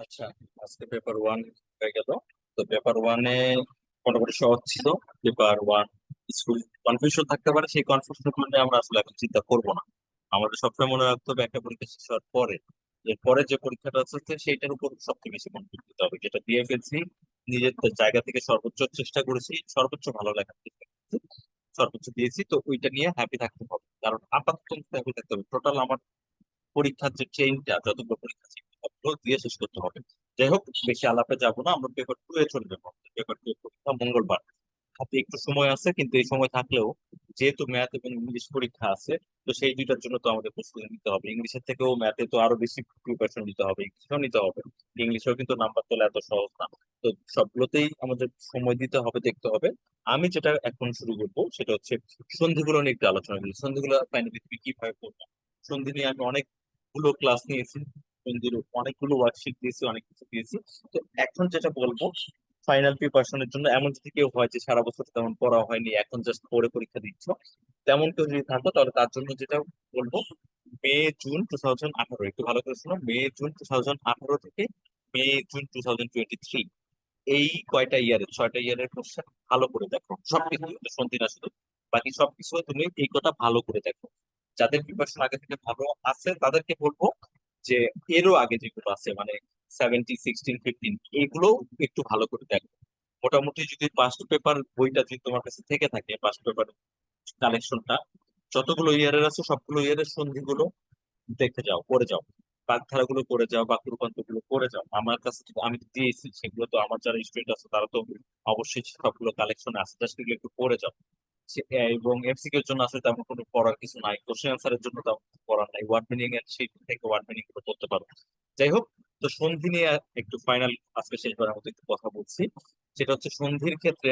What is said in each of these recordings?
আচ্ছা আজকে paper one হয়ে গেল। তো পেপার ওয়ানে মোটামুটি সহজ ছিল পেপার ওয়ান কনফিউশন থাকতে পারে, সেই আমরা আসলে এখন চিন্তা করব না। আমাদের সবসময় মনে রাখতে হবে একটা পরীক্ষা শেষ হওয়ার পরে, এরপরে যে পরীক্ষাটা আছে সেইটার উপর সবচেয়ে বেশি দিতে হবে। যেটা দিয়ে ফেলছি, নিজের জায়গা থেকে সর্বোচ্চ চেষ্টা করেছি, সর্বোচ্চ ভালো লেখার চেষ্টা করেছি, সর্বোচ্চ দিয়েছি, তো ওইটা নিয়ে হ্যাপি থাকতে হবে। কারণ আপাতত হ্যাপি থাকতে হবে। টোটাল আমার পরীক্ষার যে ট্রেনটা যতগুলো পরীক্ষা আছে দিয়ে শেষ করতে হবে। যাই হোক বেশি আলাপে যাব না, আমরা পেপার টু এ চলে যাব। পেপার টু পরীক্ষা মঙ্গলবার। হাতে একটু সময় আছে, কিন্তু এই সময় থাকলেও যেহেতু ম্যাথ এবং ইংলিশ পরীক্ষা আছে, তো সেই দুইটার জন্য তো আমাদের প্রস্তুতি নিতে হবে। ইংলিশের থেকেও ম্যাথে তো আরও বেশি প্রিপারেশন নিতে হবে ইংলিশও নিতে হবে। ইংলিশেও কিন্তু নাম্বার তোলা এত সহজ না। তো সবগুলোতেই আমাদের সময় দিতে হবে, দেখতে হবে। আমি যেটা এখন শুরু করব, সেটা হচ্ছে সন্ধিগুলো নিয়ে একটু আলোচনা করি। সন্ধিগুলো ফাইনালি তুমি কীভাবে করবে সন্ধি নিয়ে আমি অনেকগুলো ক্লাস নিয়েছি। সন্ধির অনেকগুলো ওয়ার্কশিট দিয়েছি, অনেক কিছু দিয়েছি। তো এখন যেটা বলব ফাইনাল প্রিপারেশনের জন্য এমন যদি কেউ হয় যে সারা বছর তেমন পড়া হয়নি, এখন জাস্ট পড়ে পরীক্ষা দিচ্ছ, তেমন কেউ যদি থাকো, তাহলে তার জন্য যেটা বলব, মে, জুন টু থাউজেন্ড আঠারো, একটু ভালো করে শোনো, মে, জুন টু থাউজেন্ড আঠারো থেকে May, June two thousand twenty three এই কয়টা ইয়ারের ছয়টা ইয়ারের কোশ্চেন ভালো করে দেখো, সবকিছু সন্ধি না শুধু, বাকি সবকিছু তুমি এই কথা ভালো করে দেখো। যাদের প্রিপারেশন আগে থেকে ভালো আছে, তাদেরকে বলব যে এরও আগে যেগুলো আছে মানে সেভেন্টি সিক্সটিন ফিফটিন এইগুলো একটু ভালো করে দেখো। মোটামুটি যদি পাস্ট পেপার বইটা যদি তোমার কাছে থেকে থাকে পাস্ট পেপার কালেকশনটা যতগুলো ইয়ারের আছে, সবগুলো ইয়ারের সন্ধিগুলো দেখে যাও করে যাও। বাগধারা গুলো করে যাও বাক্য রূপান্তরগুলো করে যাও। আমার কাছে আমি দিয়েছি, সেগুলো তো আমার যারা স্টুডেন্ট আছে, তারা তো অবশ্যই সবগুলো কালেকশন আছে জাস্ট একটু করে যাও। এবং এমসিকিউ এর জন্য আসলে তেমন কোনো পড়ার কিছু নাই। কোশ্চেন আনসারের জন্য তেমন পড়ার নাই। ওয়ার্ড মিনিং এর সেই থেকে ওয়ার্ড মিনিংগুলো করতে পারো। যাই হোক, তো সন্ধি নিয়ে একটু ফাইনাল আজকে শেষবারের মতো একটু কথা বলছি। সেটা হচ্ছে সন্ধির ক্ষেত্রে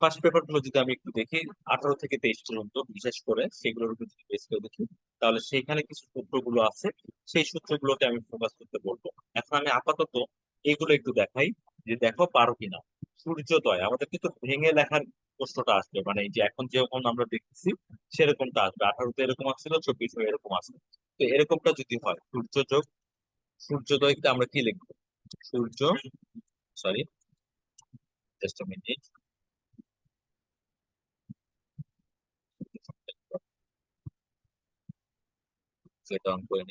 ফার্স্ট পেপারগুলো যদি আমি একটু দেখি, আঠারো থেকে তেইশ পর্যন্ত বিশেষ করে সেগুলোর উপর যদি বেস করে দেখি, তাহলে সেখানে কিছু সূত্রগুলো আছে। সেই সূত্রগুলোকে আমি ফোকাস করতে বলব। এখন আমি আপাতত এগুলো একটু দেখাই যে দেখো পারো কিনা। সূর্যোদয়, আমাদের কিন্তু ভেঙে লেখার প্রশ্নটা আসবে। মানে যে এখন যেরকম আমরা দেখতেছি, সেরকমটা আসবে। আঠারোতে এরকম আসছিল, চব্বিশে এরকম আসবে তো এরকমটা যদি হয়, সূর্য যোগ সূর্যোদয়কে আমরা কি লিখব? সূর্য সরি জাস্ট মিনিট সেটা অন করে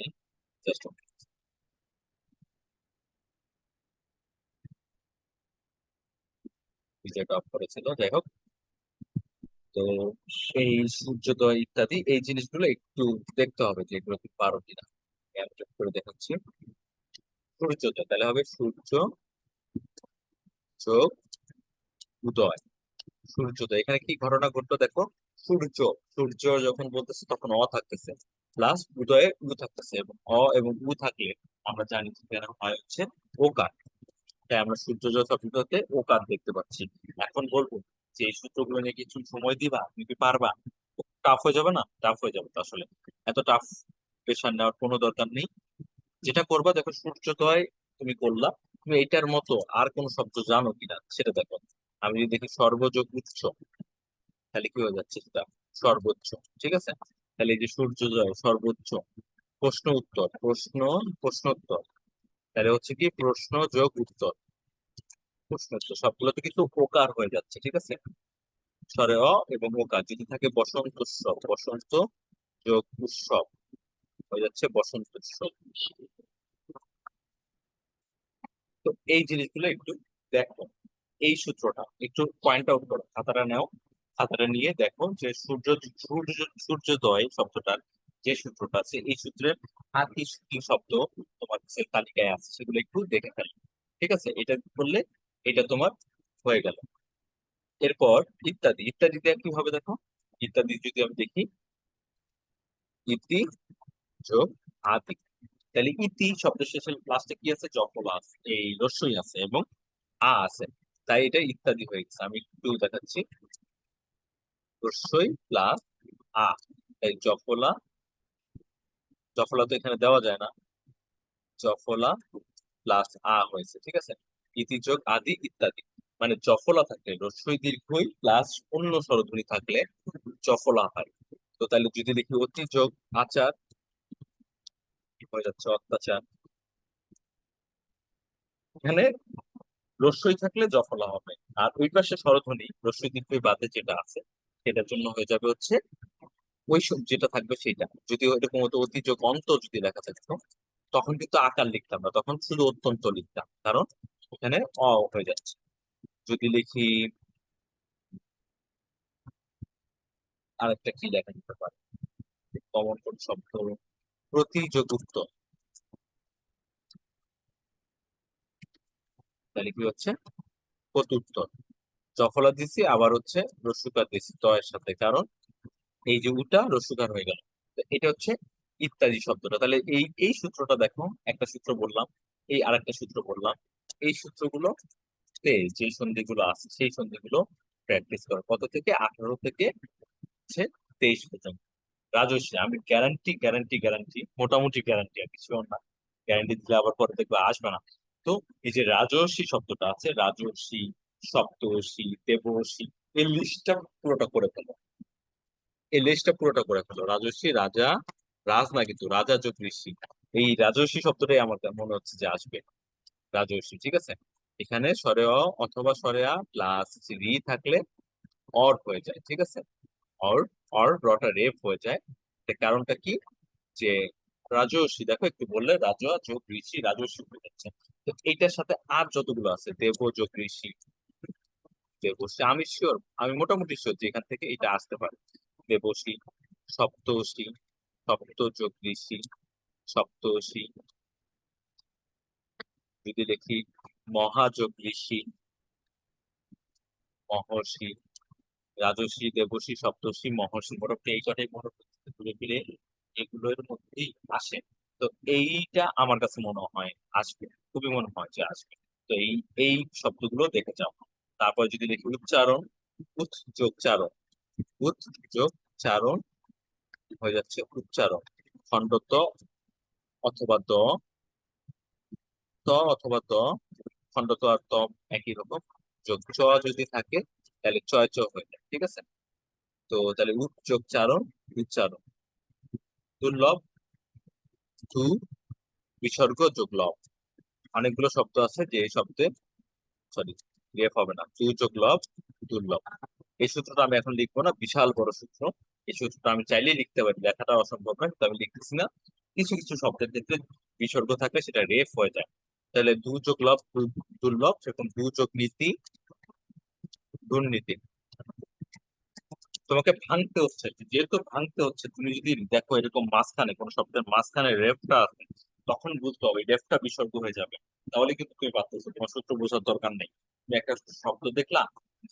যেটা অফ করেছিল, যাই হোক। তো এই সূর্যোদয় ইত্যাদি, এই জিনিসগুলো একটু দেখতে হবে যে এগুলো কি পারো কিনা। করে দেখাচ্ছি। সূর্যোদয়, তাহলে হবে সূর্য যোগ উদয়। সূর্যোদয়, এখানে কি ঘটনা ঘটলো দেখো? সূর্য সূর্য যখন বলতেছে তখন অ থাকতেছে প্লাস উদয়ে উ থাকতেছে, এবং অ এবং উ থাকলে আমরা জানি এখানে হয় হচ্ছে ওকার তাই আমরা সূর্যোদয় শব্দতে ওকার দেখতে পাচ্ছি। এখন বলব যে এই সূত্রগুলো নিয়ে কিছু সময় দিবা তুমি পারবা টাফ হয়ে যাবে না? টাফ হয়ে যাবে আসলে। এত টাফ প্রেশার নেওয়ার কোনো দরকার নেই। যেটা করবা, দেখো সূর্যোদয় তুমি করলা, তুমি এটার মতো আর কোন শব্দ জানো কিনা সেটা দেখো। আমি যদি দেখি সর্বযোগ উচ্চ তাহলে কি হয়ে যাচ্ছে সেটা? সর্বোচ্চ, ঠিক আছে? তাহলে এই যে সূর্যোদয় সর্বোচ্চ, প্রশ্ন উত্তর, প্রশ্ন প্রশ্ন উত্তর তাহলে হচ্ছে কি, প্রশ্ন যোগ উত্তর। সবগুলোতে কিন্তু ওকার হয়ে যাচ্ছে, ঠিক আছে? স্বরে অ এবং ওকার যদি থাকে বসন্ত উৎসব, বসন্ত যোগ উৎসব, হয়ে যাচ্ছে বসন্ত উৎসব। তো এই জিনিসগুলো একটু দেখো, এই সূত্রটা একটু পয়েন্ট আউট করো, খাতাটা নাও, খাতাটা নিয়ে দেখো যে সূর্য সূর্য, সূর্যোদয় শব্দটার যে সূত্রটা আছে, এই সূত্রের কি শব্দ তোমার তালিকায় আছে, সেগুলো একটু দেখে ফেলো, ঠিক আছে? এটা করলে এটা তোমার হয়ে গেল। এরপর ইত্যাদি, ইত্যাদিতে কি হবে দেখো? ইত্যাদি যদি আমি দেখি, ইতি যোগ আদি তাহলে ইতি শব্দ শেষে লাস্টে কি আছে? জফলা আছে, এই রস্যই আছে এবং আ আছে। তাই এটা ইত্যাদি হয়ে গেছে। আমি একটু দেখাচ্ছি। রস্যই প্লাস আ। তাই জফলা জফলা তো এখানে দেওয়া যায় না। জফলা প্লাস আ হয়েছে, ঠিক আছে? ইতি যোগ আদি ইত্যাদি। মানে জফলা থাকলে রস্যই দীর্ঘই প্লাস অন্য স্বরধ্বনি থাকলে জফলা হয় তো তাহলে যদি দেখি অতি যোগ আচার হয়ে যাচ্ছে? অত্যাচার। এখানে রস্যই থাকলে জফলা হবে। আর ওই পাশে স্বরধ্বনি রস্যই দীর্ঘই বাদে যেটা আছে, সেটার জন্য হয়ে যাবে হচ্ছে ওই সব যেটা থাকবে সেটা। যদি এরকম হতো অতিযোগ অন্ত যদি লেখা থাকতো তখন কিন্তু আকার লিখতাম না, তখন শুধু অত্যন্ত লিখতাম। কারণ ওখানে অ হয়ে যাচ্ছে যদি লিখি আরেকটা কি লেখা যেতে পারে কমন কোন শব্দ প্রতিযোগুক্ত তাহলে কি হচ্ছে প্রত্যুত্তর জফলা দিছি আবার হচ্ছে রস্যুকার দিছি ত এর সাথে কারণ এই যে উটা রস্যুকার হয়ে গেল এটা হচ্ছে ইত্যাদি শব্দটা তাহলে এই এই সূত্রটা দেখো একটা সূত্র বললাম এই আরেকটা সূত্র বললাম এই সূত্রগুলো যে সন্ধিগুলো আছে সেই সন্ধিগুলো প্র্যাকটিস করো। কত থেকে? আঠারো থেকে হচ্ছে তেইশ পর্যন্ত। রাজস্বী, আমি গ্যারান্টি গ্যারান্টি গ্যারান্টি মোটামুটি গ্যারান্টি আর কিছু না। গ্যারান্টি দিলে আবার পরে দেখবে আসবে না। তো এই যে রাজস্বী শব্দটা আছে, রাজস্বী, সপ্তর্ষি, দেবর্ষি, এই লিস্টটা পুরোটা করে ফেলো। এই লিস্টটা পুরোটা করে ফেলো। রাজস্বী, রাজা রাজ না কিন্তু রাজা যোগ ঋষি। এই রাজস্বী শব্দটাই আমার মনে হচ্ছে যে আসবে। রাজস্বী ঠিক আছে? এখানে স্বরে অথবা স্বরে আ প্লাস রি থাকলে অর হয়ে যায়, ঠিক আছে? অর অর রটা রেপ হয়ে যায়। কারণটা কি? যে রাজস্বী দেখো একটু বললে রাজা, যোগ ঋষি রাজস্বী হয়ে যাচ্ছে। তো এইটার সাথে আর যতগুলো আছে, দেব, যোগ ঋষি, দেবশ্রী, আমি শিওর আমি মোটামুটি শিওর যে এখান থেকে এটা আসতে পারে। দেবশ্রী, সপ্তর্ষি সপ্ত যোগ ঋষি, সপ্তর্ষি যদি দেখি মহাযোগ ঋষি মহর্ষি রাজর্ষি দেবর্ষি সপ্তর্ষি, মহর্ষি মোটামুটি এই কটাই মোটামুটি ঘুরে ফিরে এগুলোর মধ্যেই আসে। তো এইটা আমার কাছে মনে হয় আসবে, খুবই মনে হয় যে আসবে। তো এই এই শব্দগুলো দেখে যাও। তারপর যদি দেখি উচ্চারণ উৎ যোগ চারণ উৎ হয়ে যাচ্ছে উচ্চারণ খণ্ড অথবা দ ত অথবা ত, খণ্ড ত আর ত একই রকম। যোগ চ যদি থাকে, তাহলে চয় চ হয়ে যায়, ঠিক আছে? তো তাহলে উৎ যোগ চারণ উচ্চারণ দুর্লভ, দু, বিসর্গ যোগ লব অনেকগুলো শব্দ আছে যে এই শব্দে সরি রেফ হবে না। দু যোগ লব দুর্লভ। এই সূত্রটা আমি এখন লিখব না, বিশাল বড় সূত্র। এই সূত্রটা আমি চাইলেই লিখতে পারি, লেখাটা অসম্ভব নয়, কিন্তু আমি লিখতেছি না। কিছু কিছু শব্দের ক্ষেত্রে বিসর্গ থাকলে সেটা রেফ হয়ে যায়। তাহলে দু যোগ লব দুর্লভ সেরকম দু যোগ নীতি, দুর্নীতি। তোমাকে ভাঙতে হচ্ছে, যেহেতু ভাঙতে হচ্ছে, তুমি যদি দেখো এরকম মাঝখানে, কোনো শব্দের মাঝখানে রেফটা আছে, তখন বুঝতে হবে রেফটা বিসর্গ হয়ে যাবে। তাহলে কিন্তু তুমি পারতেছো তোমার সূত্র বোঝার দরকার নেই। তুমি একটা শব্দ দেখলা,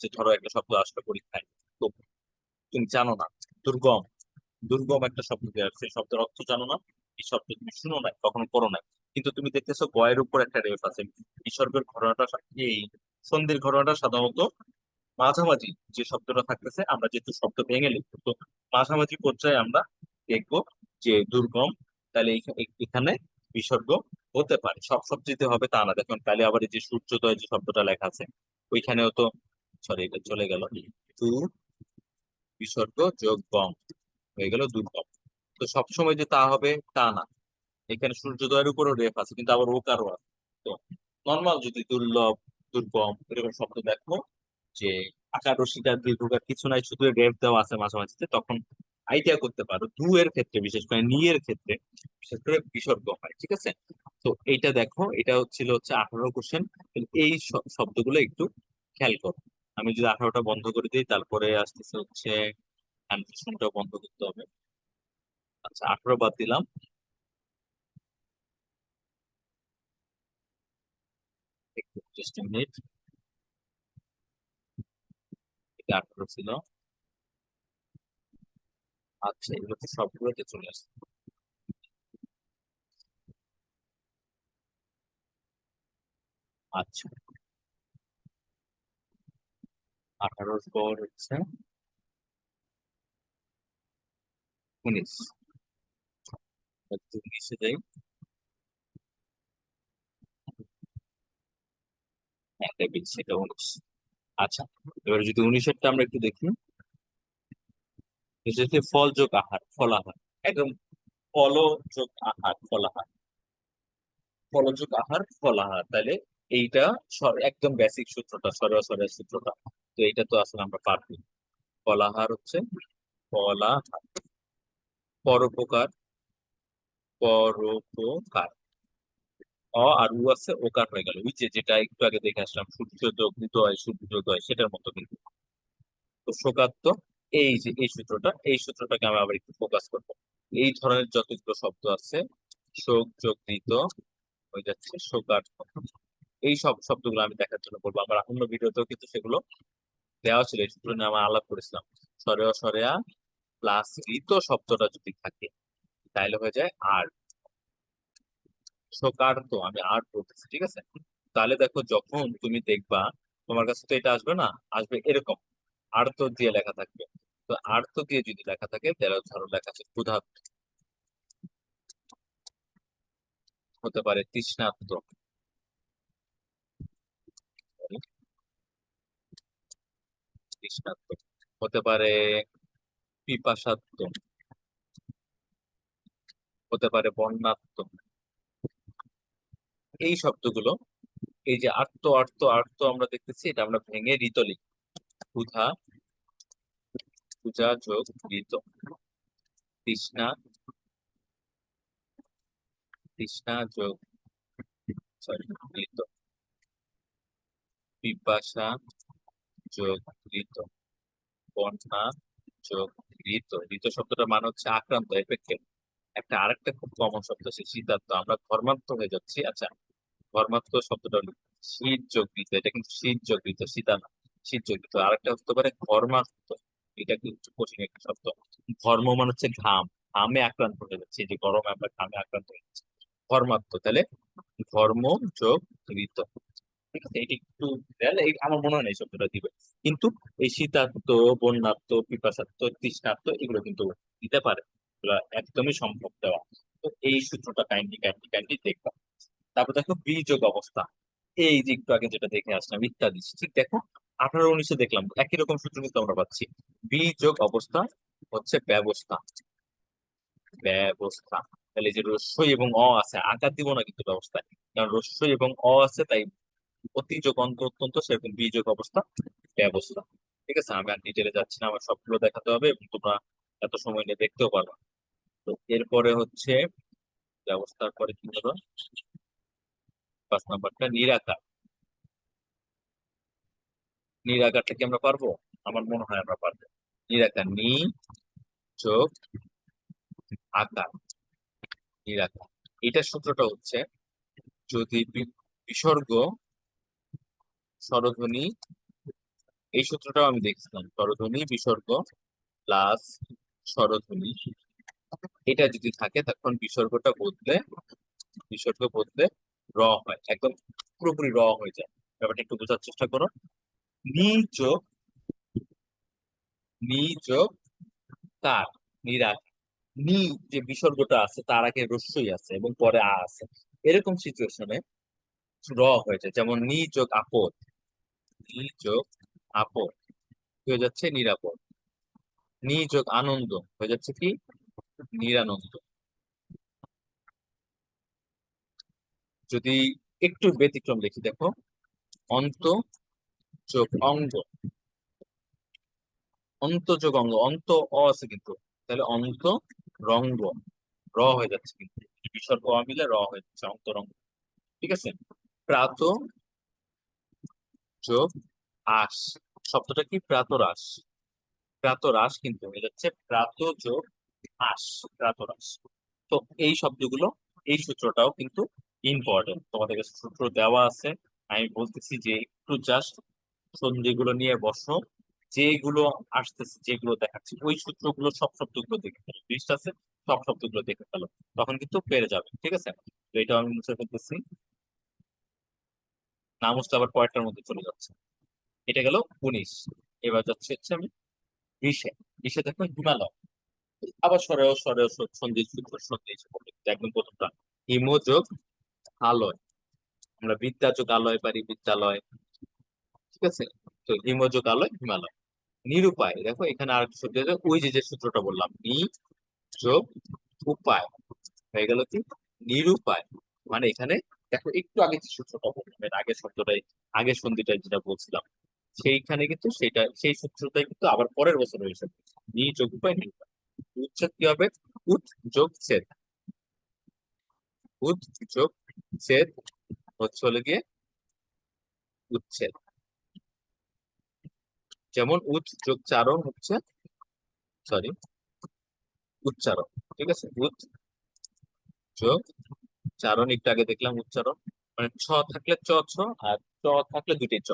যে ধরো একটা শব্দ আসলে পরীক্ষায় তো তুমি জানো না, দুর্গম। দুর্গম একটা শব্দ দেওয়া সেই শব্দের অর্থ জানো না, এই শব্দ তুমি শুনো না কখনো করো না কিন্তু তুমি দেখতেছো গয়ের উপর একটা রেফ আছে। বিসর্গের ঘটনাটা এই সন্ধির ঘটনাটা সাধারণত মাঝামাঝি যে শব্দটা থাকতেছে, আমরা যেহেতু শব্দ ভেঙে লিখব তো মাঝামাঝি পর্যায়ে আমরা দেখব যে দুর্গম, তাহলে এখানে বিসর্গ হতে পারে। সব সবজিতে হবে তা না। দেখুন তাহলে আবার এই যে সূর্যোদয় যে শব্দটা লেখা আছে, ওইখানেও তো সরি এটা চলে গেল। বিসর্গ যোগ গম হয়ে গেল দুর্গম। তো সবসময় যে তা হবে, তা না। এখানে সূর্যোদয়ের উপরও রেফ আছে, কিন্তু আবার ওকারও আছে। তো নর্মাল যদি দুর্লভ, দুর্গম এরকম শব্দ দেখো যে আকার রশিকার দীর্ঘকার কিছু নাই, শুধু রেফ দেওয়া আছে মাঝে মাঝামাঝিতে, তখন আইডিয়া করতে পারো দু এর ক্ষেত্রে, বিশেষ করে নি এর ক্ষেত্রে, বিশেষ করে বিসর্গ হয়, ঠিক আছে? তো এইটা দেখো, এটা হচ্ছিল হচ্ছে আঠারো কোশ্চেন এই শব্দগুলো একটু খেয়াল করো। আমি যদি আঠারোটা বন্ধ করে দিই, তারপরে আসতেছে হচ্ছে বন্ধ করতে হবে। আচ্ছা আঠারো বাদ দিলাম। একটু জাস্ট মিনিট এটা আঠারো ছিল আচ্ছা এগুলো তো সবগুলোতে চলে আসছে আচ্ছা আঠারোর পর হচ্ছে উনিশ উনিশে যাই হ্যাঁ টেবিল সেটা উনিশ আচ্ছা এবার যদি উনিশেরটা আমরা একটু দেখি। এটাতে ফল যোগ আহার ফলাহার একদম ফল যোগ আহার ফলাহার ফল যোগ আহার ফলাহার তাহলে এইটা একদম বেসিক সূত্রটা সরল সূত্রটা, তো এইটা তো আসলে আমরা পারব। ফলাহার হচ্ছে কলাহার পরোপকার পরোপকার। অ আর উ আছে ওকার হয়ে গেল? ওই যে যেটা একটু আগে দেখে আসলাম, সূর্যোদয় উদয় সূর্যোদয়, সেটার মতো কিন্তু। তো শোকাত্ম এই যে, এই সূত্রটা, এই সূত্রটাকে আমি আবার একটু ফোকাস করব। এই ধরনের যতগুলো শব্দ আছে, শোক, যোগ ঋত হয়ে যাচ্ছে শোকার্থ এই সব শব্দগুলো আমি দেখার জন্য বলব। আমার অন্য ভিডিওতেও কিন্তু সেগুলো দেওয়া ছিল, এই সূত্র নিয়ে আমরা আলাপ করেছিলাম। সরেয়া সরেয়া প্লাস ঋত শব্দটা যদি থাকে তাহলে হয়ে যায় আর শোকার্থ আমি আর বলতেছি ঠিক আছে? তাহলে দেখো যখন তুমি দেখবা তোমার কাছে তো এটা আসবে না, আসবে এরকম। আর্ত দিয়ে লেখা থাকবে। তো আর্ত দিয়ে যদি লেখা থাকে, তাহলে ধরো লেখা আছে হতে পারে তৃষ্ণার্ত। হতে পারে পিপাসার্ত। হতে পারে বন্যার্ত। এই শব্দগুলো, এই যে আর্ত আর্ত আর্ত আমরা দেখতেছি, এটা আমরা ভেঙে ঋত লিখি। ক্ষুধা পূজা যোগ ঋত। তৃষ্ণা তৃষ্ণা যোগ সরি, ঋত। পিপাসা যোগ ঋত। বন্যা যোগ ঋত। ঋত শব্দটার মানে হচ্ছে আক্রান্ত, এফেক্টেড। একটা আরেকটা খুব কমন শব্দ আছে শীতার্থ আমরা ধর্মান্ত হয়ে যাচ্ছি। আচ্ছা ধর্মার্থ শব্দটা শীত যোগ ঋত এটা কিন্তু শীত যোগ ঋত শীতা না শীত যোগ ঋত আরেকটা হতে পারে ধর্মার্থ এটা কিন্তু কঠিন একটা শব্দ। ধর্ম মানে হচ্ছে ঘাম, ঘামে আক্রান্ত হয়ে যাচ্ছে যে গরমে আমরা ঘামে আক্রান্ত হয়ে যাচ্ছি। ধর্মার্থ তাহলে ধর্ম যোগ ঋত ঠিক আছে? এটা একটু আমার মনে হয় না এই শব্দটা দিবে। কিন্তু এই শীতার্থ, বন্যার্থ পিপাসাত্ম তৃষ্ণার্থ, এগুলো কিন্তু দিতে পারে একদমই সম্ভব দেওয়া। তো এই সূত্রটা কাইন্ডলি কাইন্ডলি কাইন্ডলি দেখবা। তারপর দেখো বিযোগ অবস্থা। এই যে একটু আগে যেটা দেখে আসলাম ইত্যাদি ঠিক দেখো, আঠারো উনিশে দেখলাম, একই রকম সূত্র কিন্তু আমরা পাচ্ছি। বিযোগ অবস্থা হচ্ছে ব্যবস্থা। ব্যবস্থা। তাহলে যে রস্যই এবং অ আছে আকার দিব না কিন্তু ব্যবস্থায় কারণ রস্যই এবং অ আছে, তাই অতিযোগ অন্ত অত্যন্ত, সেরকম বিযোগ অবস্থা, ব্যবস্থা। ঠিক আছে, আমি আর ডিটেলে যাচ্ছি না, আমার সবগুলো দেখাতে হবে এবং তোমরা এত সময় নিয়ে দেখতেও পারবে। তো এরপরে হচ্ছে, ব্যবস্থার পরে কি হলো পাঁচ নাম্বারটা নিরাকার। নিরাকারটা কি আমরা পারব? আমার মনে হয় আমরা পারব। নিরাকার নি যোগ আকার। নিরাকার। এটার সূত্রটা হচ্ছে, যদি বিসর্গ, স্বরধ্বনি, এই সূত্রটাও আমি দেখছিলাম। স্বরধ্বনি, বিসর্গ, প্লাস স্বরধ্বনি। এটা যদি থাকে, তখন বিসর্গটা বদলে, বিসর্গ বদলে র হয়, একদম পুরোপুরি র হয়ে যায়। ব্যাপারটা একটু বোঝার চেষ্টা করো। নি যোগ নি যোগ কার নিরাকার। নি যে বিসর্গটা আছে, তার আগে রস্যই আছে এবং পরে আ আছে। এরকম সিচুয়েশনে র হয়ে যায়। যেমন নি যোগ আপদ, নি যোগ আপদ হয়ে যাচ্ছে নিরাপদ। নি যোগ আনন্দ হয়ে যাচ্ছে কি? নিরানন্দ। যদি একটু ব্যতিক্রম দেখি, দেখো। অন্ত যোগ অঙ্গ। অন্ত যোগ অঙ্গ, অন্ত অ আছে কিন্তু। তাহলে অন্ত রঙ্গ, র হয়ে যাচ্ছে কিন্তু। বিসর্গ অ মিলে র হয়ে যাচ্ছে অন্তরঙ্গ ঠিক আছে? প্রাত যোগ আস। শব্দটা কি? প্রাতরাস। প্রাতরাস কিন্তু হয়ে যাচ্ছে প্রাত যোগ আস, প্রাতরাস। তো এই শব্দগুলো, এই সূত্রটাও কিন্তু ইম্পর্টেন্ট তোমাদের কাছে সূত্র দেওয়া আছে। আমি বলতেছি যে একটু জাস্ট সন্ধিগুলো নিয়ে বসো। যেগুলো আসতেছে, যেগুলো দেখাচ্ছি, ওই সূত্রগুলো সব শব্দগুলো দেখে ফেলো। লিস্ট আছে, সব শব্দগুলো দেখে ফেলো। তখন কিন্তু পেরে যাবে, ঠিক আছে? তো এটা আমি মুছে ফেলতেছি। না মুছলে আবার পরেরটার মধ্যে চলে যাচ্ছে। এটা গেল উনিশ। এবার যাচ্ছে হচ্ছে আমি বিশে। বিশে দেখো হিমালয়। আবার সরেও সরেও সন্ধি সূত্র সন্ধি একদম প্রথমটা হিমযোগ আলয়। আমরা বিদ্যাযোগ আলয় পারি, বিদ্যালয়। ঠিক আছে? তো হিমযোগ আলয়, হিমালয়। নিরুপায়। দেখো, এখানে আর শব্দ ওই যে যে সূত্রটা বললাম নি যোগ উপায়। হয়ে গেল কি? নিরুপায়। মানে এখানে দেখো, একটু আগে যে সূত্রটা বললাম আগের শব্দটাই, আগের সন্ধিটাই যেটা বলছিলাম, সেইখানে কিন্তু সেটা, সেই সূত্রটাই কিন্তু আবার পরের বছর হয়েছে নি যোগ উপায় নি উপায়। উচ্ছেদ কি হবে? উৎ যোগ ছেদ। উৎ যোগ ছেদ হচ্ছে হলো গিয়ে উচ্ছেদ। যেমন চারণ হচ্ছে সরি উচ্চারণ, ঠিক আছে? উৎ যোগ চারণ, একটু আগে দেখলাম উচ্চারণ মানে ছ থাকলে চ, ছ, আর চ থাকলে দুইটাই চ।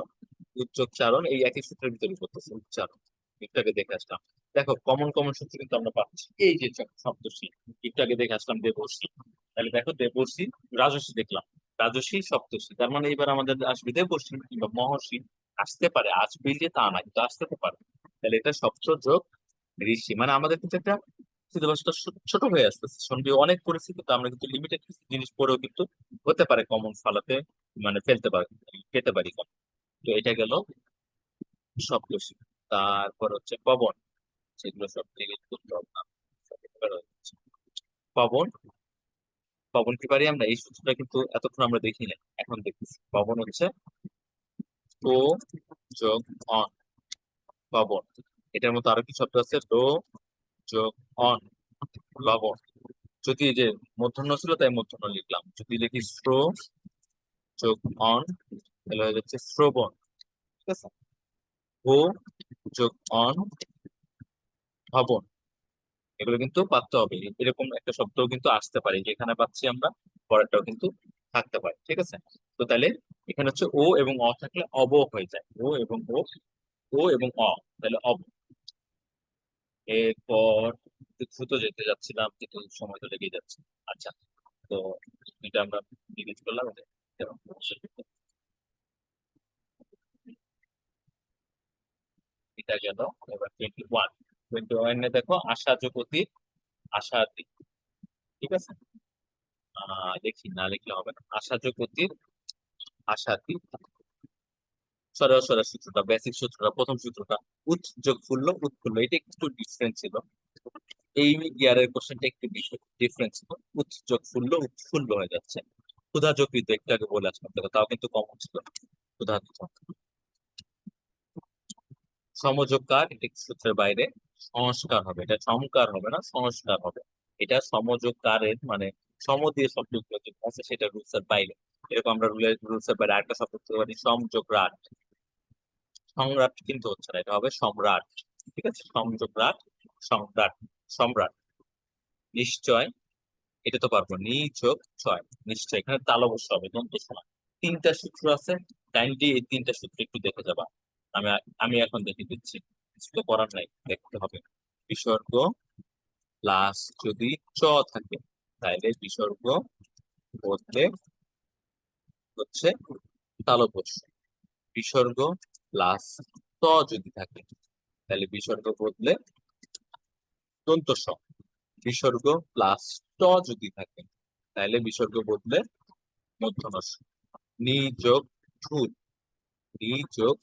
উচ্চক চারণ এই একই সূত্রের ভিতরে করতেছে উচ্চারণ। একটু আগে দেখে আসলাম। দেখো কমন কমন সূত্র কিন্তু আমরা পাচ্ছি। এই যে সপ্তর্ষি একটু আগে দেখে আসলাম দেবর্ষি তাহলে দেখো দেবর্ষি রাজস্বী দেখলাম। রাজস্বী সপ্তর্ষি তার মানে এবার আমাদের আসবে দেবর্ষি কিংবা মহর্ষি। আসতে পারে আসবে যে তা না কিন্তু আসতে তো পারে। তাহলে এটা সপ্ত যোগ ঋষি। মানে আমাদের কিন্তু একটা সিলেবাসটা ছোট হয়ে আসতেছে। সন্ধি অনেক পরিস্থিতিতে আমরা কিন্তু লিমিটেড কিছু জিনিস পরেও কিন্তু হতে পারে কমন ফালাতে মানে ফেলতে পারি, পেতে পারি। কমন তো এটা গেল সপ্তর্ষি তারপর হচ্ছে পবন সেগুলো সব থেকে করতে হবে। পবন? পবন কি পারি আমরা? এই সূত্রটা কিন্তু এতক্ষণ আমরা দেখি না এখন দেখতেছি। পবন হচ্ছে ও যোগ অন। পবন, এটার মতো আরও কি শব্দ আছে ডো যোগ অন লবণ যদি যে মূর্ধন্য ছিল, তাই মূর্ধন্য লিখলাম। যদি লিখি শ্রো, যোগ অন, তাহলে হয়ে যাচ্ছে শ্রবণ। ঠিক আছে? ও যোগ অন ভবন, এগুলো কিন্তু পারতে হবে। এরকম একটা শব্দও কিন্তু আসতে পারে, যেখানে পাচ্ছি আমরা, পরেরটাও কিন্তু থাকতে পারে, ঠিক আছে? তো তাহলে এখানে হচ্ছে ও এবং অ থাকলে অব হয়ে যায়। ও এবং ও ও এবং অ, তাহলে অব। এরপর দ্রুত যেতে যাচ্ছিলাম, কিন্তু সময় তো লেগে যাচ্ছে। আচ্ছা তো এটা আমরা ডিলিট করলাম, এটা গেল, এবার টোয়েন্টি ওয়ান দেখো আশা যোগতি আশাতি ঠিক আছে? দেখি, না লিখলে হবে না। আশা আশাতি সরল সরল সূত্রটা বেসিক সূত্রটা, প্রথম সূত্রটা উৎ ফুল্ল। উৎফুল্ল এটা একটু ডিফারেন্ট ছিল। এই ইয়ারের কোশ্চেনটা একটু ডিফারেন্ট ছিল। উৎ যোগ ফুল্ল উৎফুল্ল হয়ে যাচ্ছে। ক্ষুধা যোগ একটু আগে বলে আসলাম তাও কিন্তু কমন ছিল। ক্ষুধা ঋতু সমযোগকার এটা সূত্রের বাইরে সংস্কার হবে। এটা সমকার হবে না? সংস্কার হবে। এটা সমযোগকারের মানে সম দিয়ে শব্দগুলো যেটা আছে, সেটা রুলস এর বাইরে। এরকম আমরা রুলের রুলস এর বাইরে আরেকটা শব্দ করতে পারি সমযোগরাট সম্রাট কিন্তু হচ্ছে না, এটা হবে সম্রাট। ঠিক আছে? সমযোগরাট সম্রাট সম্রাট। নিশ্চয়, এটা তো পারব। নিযোগ ছয়। নিশ্চয়, এখানে তাল হবে। দন্ত সমান তিনটা সূত্র আছে কাইন্ডলি এই তিনটা সূত্র একটু দেখে যাবা। আমি আমি এখন দেখে দিচ্ছি। কিছু তো করার নাই, দেখতে হবে। বিসর্গ প্লাস যদি চ থাকে তাহলে বিসর্গ বদলে হচ্ছে তালব্য। বিসর্গ প্লাস ত যদি থাকে তাহলে বিসর্গ বদলে দন্ত বিসর্গ প্লাস ট যদি থাকে তাহলে বিসর্গ বদলে মধ্যম স। নি যোগ ঠুট নি যোগ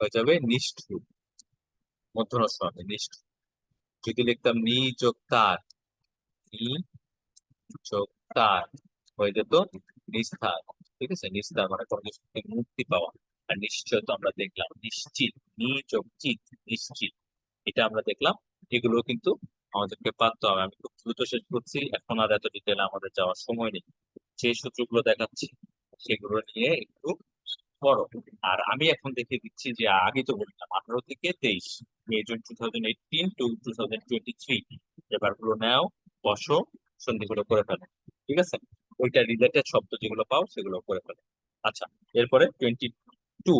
হয়ে যাবে, নিষ্ঠুর। মধ্যম স হবে নিষ্ঠুর। যদি লিখতাম নি যোগ তার নি যোগ তার হয়ে যেত নিস্তার ঠিক আছে? নিস্তার মানে কোনো কিছু মুক্তি পাওয়া। আর নিশ্চয় তো আমরা দেখলাম, নিশ্চিত নিযোগ চিত নিশ্চিত। এটা আমরা দেখলাম। এগুলো কিন্তু আমাদেরকে পারতে হবে। আমি খুব দ্রুত শেষ করছি। এখন আর এত ডিটেলে আমাদের যাওয়ার সময় নেই। যে সূত্রগুলো দেখাচ্ছি, সেগুলো নিয়ে একটু পড়ো আর আমি এখন দেখে দিচ্ছি যে, আগে তো বললাম আঠারো থেকে তেইশ, May, June two thousand eighteen to two thousand twenty three নাও, বসো, সন্ধিগুলো করে ফেলো, ঠিক আছে? ওইটা রিলেটেড শব্দ যেগুলো পাও সেগুলো করে ফেলো। আচ্ছা এরপরে টোয়েন্টি টু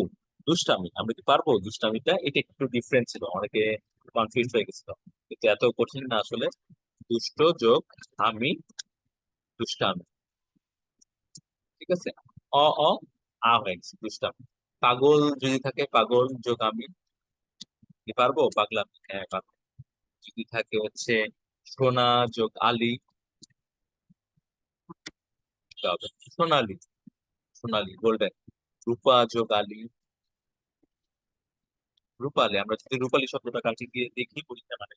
দুষ্টামি। আমরা কি পারব? দুষ্টামিটা, এটা একটু ডিফারেন্ট ছিল, অনেকে কনফিউজ হয়ে গেছিল। কিন্তু এত কঠিন না আসলে। দুষ্ট যোগ আমি দুষ্টামি। ঠিক আছে? অ অ আ গেছে দুষ্টামি পাগল যদি থাকে, পাগল যোগ আমি কি পারব? পাগলামি হ্যাঁ পারব যদি থাকে হচ্ছে সোনা যোগ আলী। হবে সোনালী সোনালী, গোল্ডেন। রূপা যোগ আলী। রূপালী, আমরা যদি রূপালী শব্দটা কাছে গিয়ে দেখি পরীক্ষা মানে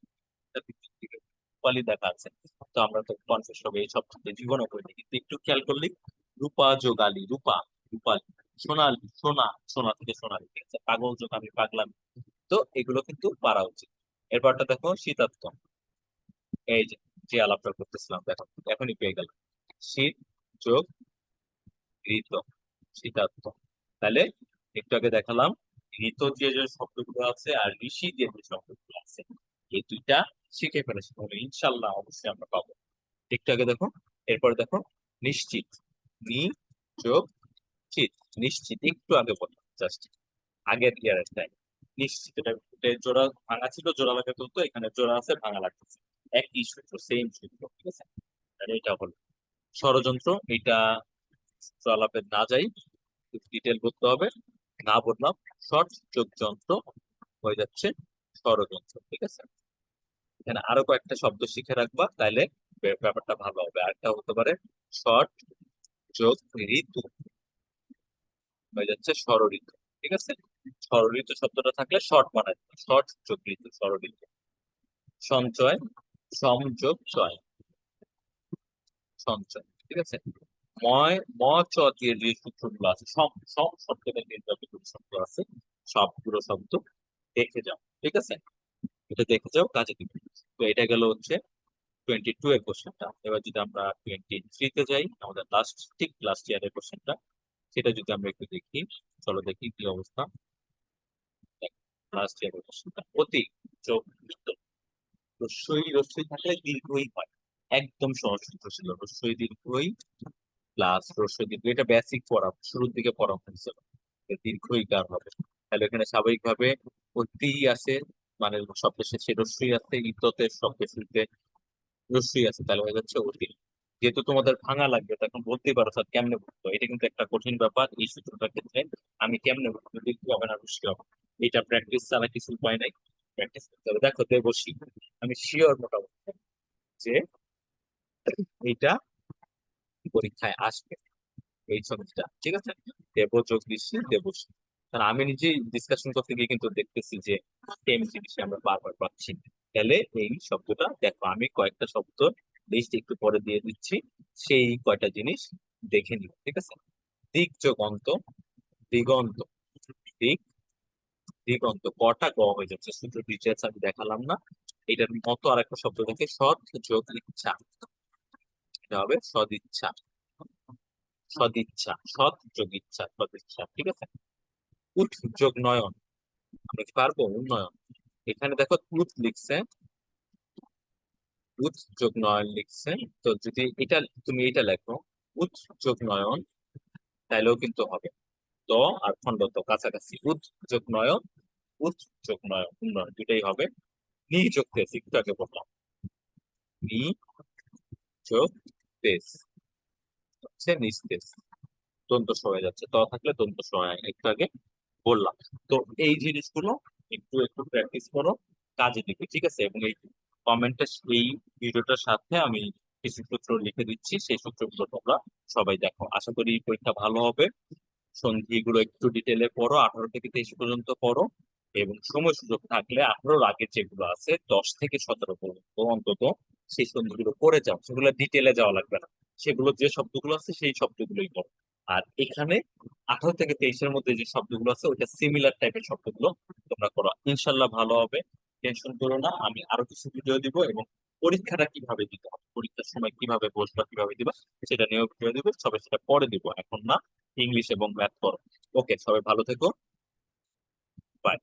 রূপালী দেখা আছে। তো আমরা তো কনফিউজ হবে, এই শব্দটা জীবনও করিনি। কিন্তু একটু খেয়াল করলেই রূপা যোগালি রূপা। রূপালি সোনালি সোনা সোনা থেকে সোনালি ঠিক আছে পাগল যোগালি পাগলামি। তো এগুলো কিন্তু পারা উচিত। এরপরটা দেখো শীতার্থ এই যে যে আলাপটা করতেছিলাম, দেখো, এখনই পেয়ে গেল শীত যোগ ঋত শীতার্থ তাহলে একটু আগে দেখালাম, ঋত যে যে শব্দগুলো আছে আর ঋষি যে যে শব্দগুলো আছে, এই দুইটা শিখে ফেলেছি। তাহলে ইনশাল্লাহ অবশ্যই আমরা পাবো। একটু আগে দেখো, এরপর দেখো, নিশ্চিত। নি যোগ চিত নিশ্চিত। একটু আগে বললাম জাস্ট আগের ইয়ারের টাইম নিশ্চিত, এটা জোড়া ভাঙা ছিল, জোড়া লাগাতে হতো, এখানে জোড়া আছে, ভাঙা লাগতেছে। একই সূত্র সেম সূত্র, ঠিক আছে? এটা হলো ষড়যন্ত্র, এটা আলাপে না যাই ডিটেল করতে হবে। না বললাম শর্ট যোগ যন্ত্র হয়ে যাচ্ছে ষড়যন্ত্র, ঠিক আছে? এখানে আরও কয়েকটা শব্দ শিখে রাখবা, তাইলে ব্যাপারটা ভালো হবে। আরেকটা হতে পারে শর্ট যোগ ঋতু। হয়ে যাচ্ছে ষড়ঋতু ঠিক আছে? ষড়ঋতু শব্দটা থাকলে শর্ট বানায় শর্ট যোগ ঋতু ষড়ঋতু সঞ্চয়, সমযোগ, চয়। সঞ্চয়, ঠিক আছে? ময়, ম, চ দিয়ে যে সূত্রগুলো আছে সব সব শব্দের যে শব্দ আছে, সবগুলো শব্দ দেখে যাও, ঠিক আছে? এটা দেখে যাও, কাজে দিবে। তো এটা গেল হচ্ছে টোয়েন্টি টু এর কোশ্চেনটা এবার যদি আমরা টোয়েন্টি থ্রিতে যাই, আমাদের লাস্ট ঠিক লাস্ট ইয়ারের কোশ্চেনটা সেটা যদি আমরা একটু দেখি, চলো দেখি কি অবস্থা। অতি বৃত্ত রস্যই রস্যই থাকলে দীর্ঘই হয়। একদম সহজ ছিল। রস্যই দীর্ঘই প্লাস রস্যই দীর্ঘ। এটা বেসিক পড়া। শুরুর দিকে পড়া হয়েছিল দীর্ঘই কার হবে? তাহলে এখানে স্বাভাবিকভাবে অতি আছে। মানে শব্দের শেষে রস্যই আছে, ইততে শব্দের শুরুতে রস্যই আছে। তাহলে হয়ে যাচ্ছে অতি। যেহেতু তোমাদের ভাঙা লাগবে তখন বলতেই পারো স্যার কেমনে বুঝব এটা কিন্তু একটা কঠিন ব্যাপার। এই সূত্রটার ক্ষেত্রে আমি কেমনে বুঝব দেখতে হবে না রস্যই হবে। এটা প্র্যাকটিস ছাড়া কিছু উপায় নাই। প্র্যাকটিস করতে হবে। দেখো দেবশী আমি শিওর মোটামুটি যে এইটা পরীক্ষায় আসবে এই ছবিটা। ঠিক আছে? দেব যোগ ঋষি দেবশ্রী কারণ আমি নিজেই ডিসকাশন করতে গিয়ে কিন্তু দেখতেছি যে সেম জিনিস আমরা বারবার পাচ্ছি। তাহলে এই শব্দটা দেখো, আমি কয়েকটা শব্দ লিস্ট একটু পরে দিয়ে দিচ্ছি। সেই কয়টা জিনিস দেখে নিব ঠিক আছে? দিক যোগন্ত, দিগন্ত, দিক, দিগন্ত, কটা গ হয়ে যাচ্ছে? সূত্র ডিটেলস আমি দেখালাম না, এটার মতো আর একটা শব্দ থাকে সৎ যোগ ইচ্ছা। এটা হবে সদিচ্ছা সদিচ্ছা সৎ যোগ ইচ্ছা সদিচ্ছা ঠিক আছে? উঠ যোগ নয়ন, আমরা কি পারব? উন্নয়ন। এখানে দেখো উঠ লিখছে উৎ যোগ নয়ন লিখছে তো যদি এটা, তুমি এটা লেখো উৎ যোগ নয়ন তাহলেও কিন্তু হবে। দ আর খণ্ড তো কাছাকাছি। উৎ যোগ নয়ন উৎ যোগ নয়ন উন্নয়ন দুটাই হবে। নি যোগ তেজ একটু আগে বললাম। নি যোগ তেজ হচ্ছে নিস্তেজ। দন্ত হয়ে যাচ্ছে। ত থাকলে দন্ত সহায় একটু আগে বললাম। তো এই জিনিসগুলো একটু একটু প্র্যাকটিস করো, কাজে দিবে, ঠিক আছে? এবং এই কমেন্টে এই ভিডিওটার সাথে আমি কিছু সূত্র লিখে দিচ্ছি। সেই সূত্রগুলো তোমরা সবাই দেখো। আশা করি পরীক্ষা ভালো হবে। সন্ধিগুলো একটু ডিটেলে পড়ো, আঠারো থেকে তেইশ পর্যন্ত পড়ো এবং সময় সুযোগ থাকলে আঠারোর আগে যেগুলো আছে, দশ থেকে সতেরো পর্যন্ত অন্তত সেই সন্ধিগুলো করে যাও। সেগুলো ডিটেলে যাওয়া লাগবে না। সেগুলো যে শব্দগুলো আছে, সেই শব্দগুলোই পড়ো। আর এখানে আঠারো থেকে তেইশের মধ্যে যে শব্দগুলো আছে, ওইটা সিমিলার টাইপের শব্দগুলো তোমরা করো ইনশাল্লাহ ভালো হবে। টেনশন করো না, আমি আরও কিছু ভিডিও দিব এবং পরীক্ষাটা কীভাবে দিতে হবে, পরীক্ষার সময় কীভাবে বসবা, কীভাবে দিবা, সেটা নিয়েও ভিডিও দিব, সবাই সেটা পরে দিব, এখন না ইংলিশ এবং ম্যাথ করো ওকে সবাই ভালো থেকো। বাই